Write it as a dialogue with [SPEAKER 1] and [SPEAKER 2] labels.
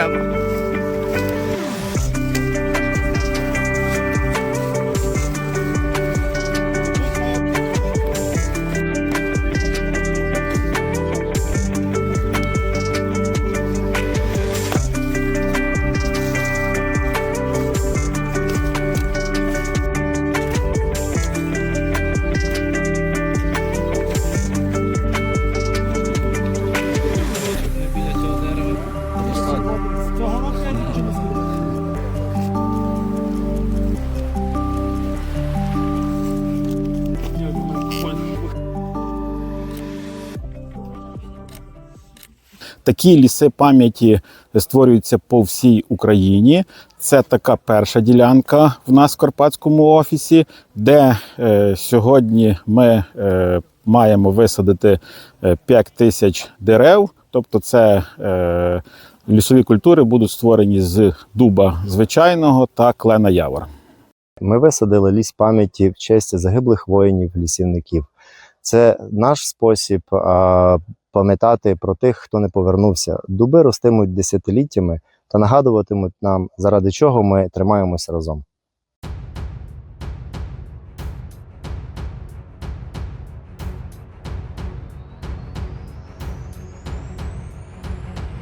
[SPEAKER 1] Yeah.
[SPEAKER 2] Такі ліси пам'яті створюються по всій Україні. Це така перша ділянка в нас в Карпатському офісі, де е, сьогодні ми е, маємо висадити е, 5 тисяч дерев. Тобто, це е, лісові культури будуть створені з дуба звичайного та клена явор.
[SPEAKER 3] Ми висадили ліс пам'яті в честь загиблих воїнів, лісівників. Це наш спосіб пам'ятати про тих, хто не повернувся. Дуби ростимуть десятиліттями та нагадуватимуть нам, заради чого ми тримаємося разом.